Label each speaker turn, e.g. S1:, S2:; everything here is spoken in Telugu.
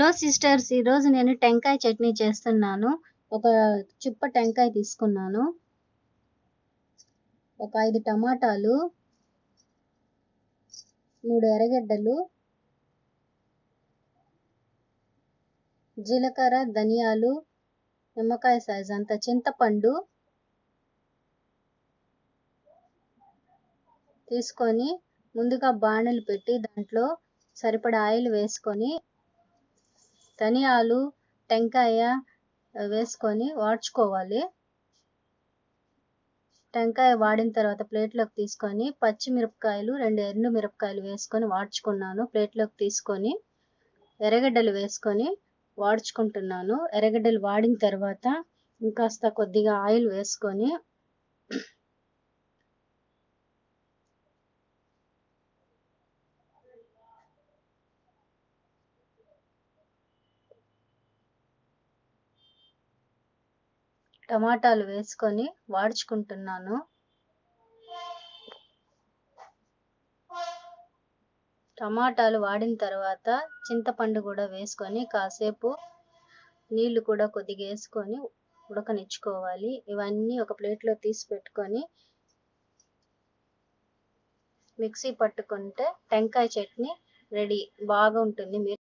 S1: హలో సిస్టర్స్ ఈరోజు నేను టెంకాయ చట్నీ చేస్తున్నాను. ఒక చిప్ప టెంకాయ తీసుకున్నాను. ఒక ఐదు టమాటాలు మూడు ఎర్రగడ్డలు జీలకర్ర ధనియాలు నిమ్మకాయ సైజ్ అంత చింతపండు తీసుకొని ముందుగా బాణలు పెట్టి దాంట్లో సరిపడా ఆయిల్ వేసుకొని ధనియాలు టెంకాయ వేసుకొని వాడ్చుకోవాలి. టెంకాయ వాడిన తర్వాత ప్లేట్లోకి తీసుకొని పచ్చిమిరపకాయలు రెండు ఎండు మిరపకాయలు వేసుకొని వాడ్చుకున్నాను. ప్లేట్లోకి తీసుకొని ఎర్రగడ్డలు వేసుకొని వాడ్చుకుంటున్నాను. ఎర్రగడ్డలు వాడిన తర్వాత ఇంకాస్త కొద్దిగా ఆయిల్ వేసుకొని టమాటాలు వేసుకొని వాడ్చుకుంటున్నాను. టమాటాలు వాడిన తర్వాత చింతపండు కూడా వేసుకొని కాసేపు నీళ్ళు కూడా కొద్దిగా వేసుకొని ఉడకనిచ్చుకోవాలి. ఇవన్నీ ఒక ప్లేట్లో తీసి పెట్టుకొని మిక్సీ పట్టుకుంటే టెంకాయ చట్నీ రెడీ బాగుంటుంది. మీరు